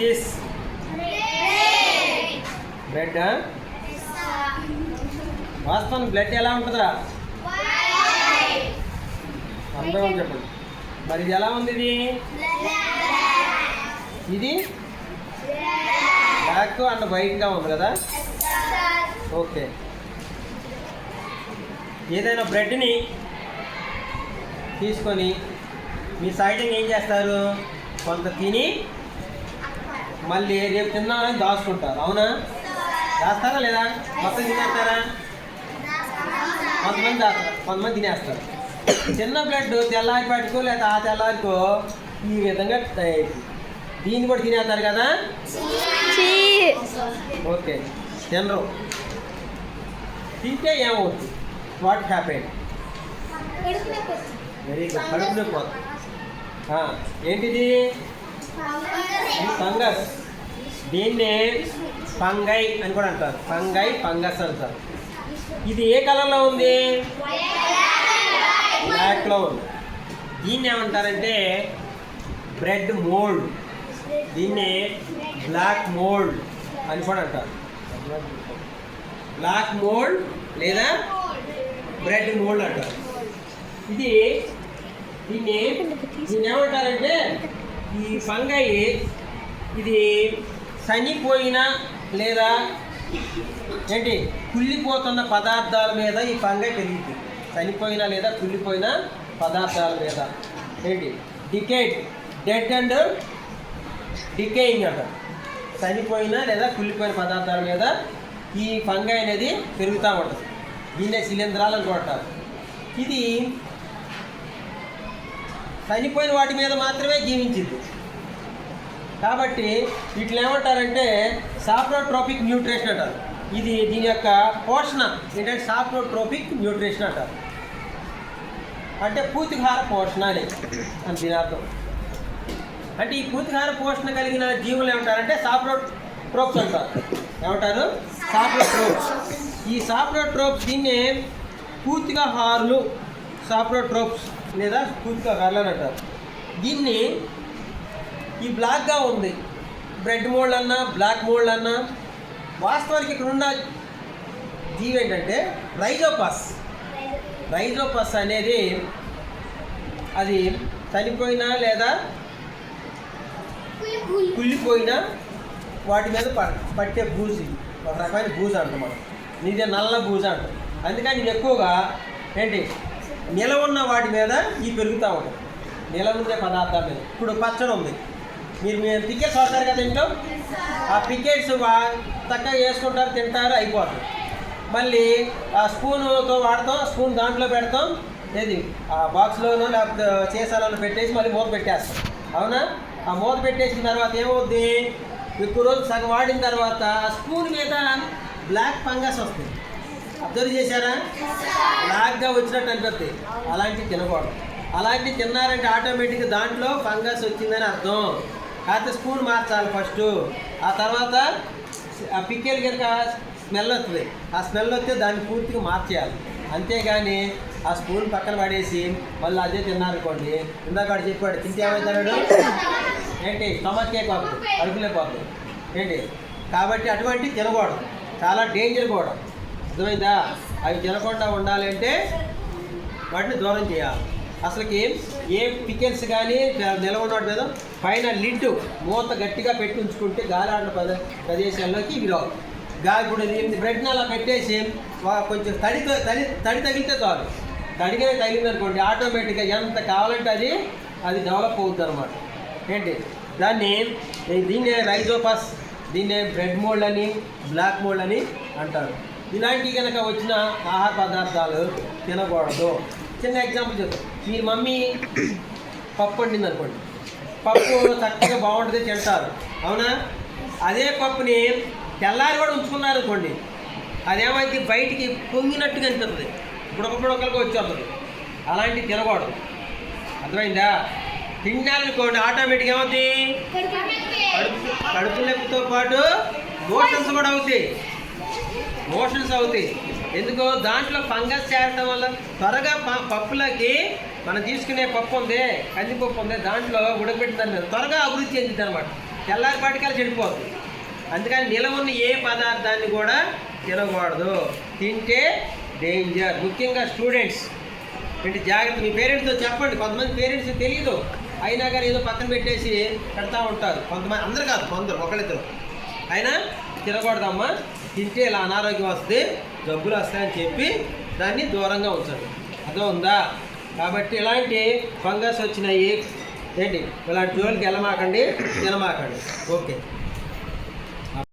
This blood వాస్తవం blood ఎలా ఉంటుందిరా? అందరం చెప్పండి. మరి ఇది ఎలా ఉంది ఇది? ఇది? బ్లాక్ అండ్ వైట్గా ఉంది కదా? ఓకే ఏదైనా బ్రెడ్ని తీసుకొని మీ సైడింగ్ ఏం చేస్తారు? కొంత తిని మళ్ళీ రేపు తిన్నామని దాచుకుంటారు. అవునా? దాస్తారా లేదా? మొత్తం తినేస్తారా? కొంతమంది దాస్తారు. కొంతమంది తినేస్తారు. చిన్న బ్లడ్ తెల్లారి పట్టుకో లేదా ఆ తెల్లారికో ఈ విధంగా తయారు దీన్ని కూడా తినేస్తారు కదా? ఓకే. తినరు. తింటే ఏమవుతుంది వాట్ హ్యాపెన్? Very good. కడుపు నొప్పి పోతుంది. ఏంటిది? ఫంగస్. దీన్నే ఫంగై అని కూడా అంటారు. ఫంగై ఫంగస్ అంటారు. ఇది ఏ కలర్లో ఉంది? బ్లాక్లో ఉంది. దీన్ని ఏమంటారంటే బ్రెడ్ మోల్డ్. దీన్ని బ్లాక్ మోల్డ్ అని కూడా అంటారు. బ్లాక్ మోల్డ్ లేదా బ్రెడ్ మోల్డ్ అంటారు. ఇది దీన్ని దీన్ని ఏమంటారంటే ఈ ఫంగై ఇది చనిపోయిన లేదా ఏంటి కుళ్ళిపోతున్న పదార్థాల మీద ఈ ఫంగై పెరుగుతుంది చనిపోయిన లేదా కుళ్ళిపోయిన పదార్థాల మీద. ఏంటి? డికేట్ డెడ్ అండ్ డికేయింగ్ అంటారు. చనిపోయిన లేదా కుళ్ళిపోయిన పదార్థాల మీద ఈ ఫంగై అనేది పెరుగుతూ ఉంటుంది. దీన్నే శిలీంధ్రాలు అనుకుంటారు ఇది చనిపోయిన వాటి మీద మాత్రమే జీవించింది. కాబట్టి వీటిని ఏమంటారంటే సాప్రోట్రోపిక్ న్యూట్రిషన్ అంటారు. ఇది దీని యొక్క పోషణ ఏంటంటే సాప్రోట్రోపిక్ న్యూట్రిషన్ అంటారు. అంటే పూతిహార పోషణ అని అని దీని అర్థం. అంటే ఈ పూతిహార పోషణ కలిగిన జీవులు ఏమంటారంటే సాప్రోట్రోప్స్ అంటారు. ఏమంటారు? సాప్రోట్రోప్స్. ఈ సాప్రోట్రోప్స్ దీన్ని పూర్తిగా హారులు సాప్రోట్రోప్స్ లేదా పూర్తిగా హార్లు అంటారు దీన్ని ఈ బ్లాక్గా ఉంది. బ్రెడ్ మోల్డ్ అన్నా బ్లాక్ మోల్డ్ అన్నా వాస్తవానికి ఇక్కడ ఉన్న జీవి ఏంటంటే రైజోపాస్. రైజోపస్ అనేది అది చనిపోయినా లేదా కుళ్ళిపోయినా వాటి మీద ప- పట్టే బూజు. ఒక రకమైన బూజు అంటాం మనం. నీదే నల్ల బూజు అంటాం. అందుకని ఎక్కువగా ఏంటి? నిల ఉన్న వాటి మీద ఈ పెరుగుతూ ఉంటాయి నిల ఉండే పదార్థాల మీద. ఇప్పుడు పచ్చడి ఉంది. మీరు మేము పికెట్స్ వాడతారు కదా తింటాం. ఆ పికెట్స్ చక్కగా వేసుకుంటారు తింటారు అయిపోతుంది. మళ్ళీ ఆ స్పూన్తో వాడతాం స్పూన్ దాంట్లో పెడతాం. ఏది? ఆ బాక్స్లోనో లేకపోతే చేసాలలో పెట్టేసి మళ్ళీ మూత పెట్టేస్తాం. అవునా? ఆ మూత పెట్టేసిన తర్వాత ఏమవుద్ది? ఎక్కువ రోజులు సగం వాడిన తర్వాత ఆ స్పూన్ మీద బ్లాక్ ఫంగస్ వస్తుంది. అబ్జర్వ్ చేశారా? బ్లాక్గా వచ్చినట్టు అనిపిస్తుంది. అలాంటివి తినకూడదు. అలాంటివి తిన్నారంటే ఆటోమేటిక్గా దాంట్లో ఫంగస్ వచ్చిందని అర్థం. కాకపోతే స్పూన్ మార్చాలి ఫస్ట్. ఆ తర్వాత ఆ పిక్కెలు కనుక స్మెల్ వస్తుంది. ఆ స్మెల్ వస్తే దాన్ని పూర్తిగా మార్చేయాలి. అంతేగాని ఆ స్పూన్ పక్కన పడేసి మళ్ళీ అదే తిన్నారనుకోండి ఇందాక వాడు చెప్పాడు తింటే ఏమవుతాడు ఏంటి? స్టమక్కే పోతుంది అడుగులే కడుపులే పోతుంది ఏంటి? కాబట్టి అటువంటివి తినకూడదు. చాలా డేంజర్ కూడా. అర్థమైందా? అవి తినకుండా ఉండాలంటే వాటిని దూరం చేయాలి. అసలుకి ఏ? పికెల్స్ కానీ నిలవ మీద పైన లిడ్ మూత గట్టిగా పెట్టి ఉంచుకుంటే గాలి ఆడిన పద ప్రదేశాల్లోకి ఇవి రావు గాలి ఇప్పుడు బ్రెడ్ని అలా పెట్టేసి కొంచెం తడి తడి తడి తగిలితే చాలు. తడిగా తగిలిందనుకోండి ఆటోమేటిక్గా ఎంత కావాలంటే అది అది డెవలప్ అవుతుంది అనమాట ఏంటి? దాన్ని దీన్నే రైజోపాస్ దీన్నే బ్రెడ్ మోల్డ్ అని బ్లాక్ మోల్డ్ అని అంటారు. ఇలాంటివి కనుక వచ్చిన ఆహార పదార్థాలు తినకూడదు. చిన్న ఎగ్జాంపుల్ చెప్తాను మీ మమ్మీ పప్పు వండింది అనుకోండి. పప్పు చక్కగా బాగుంటుంది తింటారు. అవునా? అదే పప్పుని తెల్లారి కూడా ఉంచుకున్నారు అనుకోండి. అదేమైతే బయటికి పొంగినట్టుగా అనిపిస్తుంది. బుడక బుడకలుగా వచ్చేస్తుంది. అలాంటివి తినకూడదు. అర్థమైందా? తిన్నారనుకోండి ఆటోమేటిక్ ఏమవుతుంది కడుపు కడుపు నొప్పితో పాటు మోషన్స్ కూడా అవుతాయి మోషన్స్ అవుతాయి ఎందుకో దాంట్లో ఫంగస్ చేరటం వల్ల త్వరగా ప- పప్పులకి మనం తీసుకునే పప్పు ఉంది కందిపప్పు ఉంది దాంట్లో ఉడకబెట్టిందని త్వరగా అభివృద్ధి చెందింది అనమాట తెల్లారిపాటికల్లా చెడిపోతుంది అందుకని నిలవ ఉన్న ఏ పదార్థాన్ని కూడా తినకూడదు. తింటే డేంజర్ ముఖ్యంగా స్టూడెంట్స్ ఏంటి జాగ్రత్త. మీ పేరెంట్స్తో చెప్పండి. కొంతమంది పేరెంట్స్ తెలియదు అయినా కానీ ఏదో పక్కన పెట్టేసి పెడతా ఉంటారు. కొంతమంది అందరు కాదు కొందరు ఒకళ్ళిద్దరు. అయినా తినకూడదమ్మా. తింటే ఇలా అనారోగ్యం వస్తే జబ్బులు వస్తాయని చెప్పి దాన్ని దూరంగా ఉంచండి. అదే ఉందా కాబట్టి ఇలాంటి ఫంగస్ వచ్చినాయి ఏంటి? ఇలాంటి జోలికి వెళ్ళమాకండి తినమాకండి. ఓకే.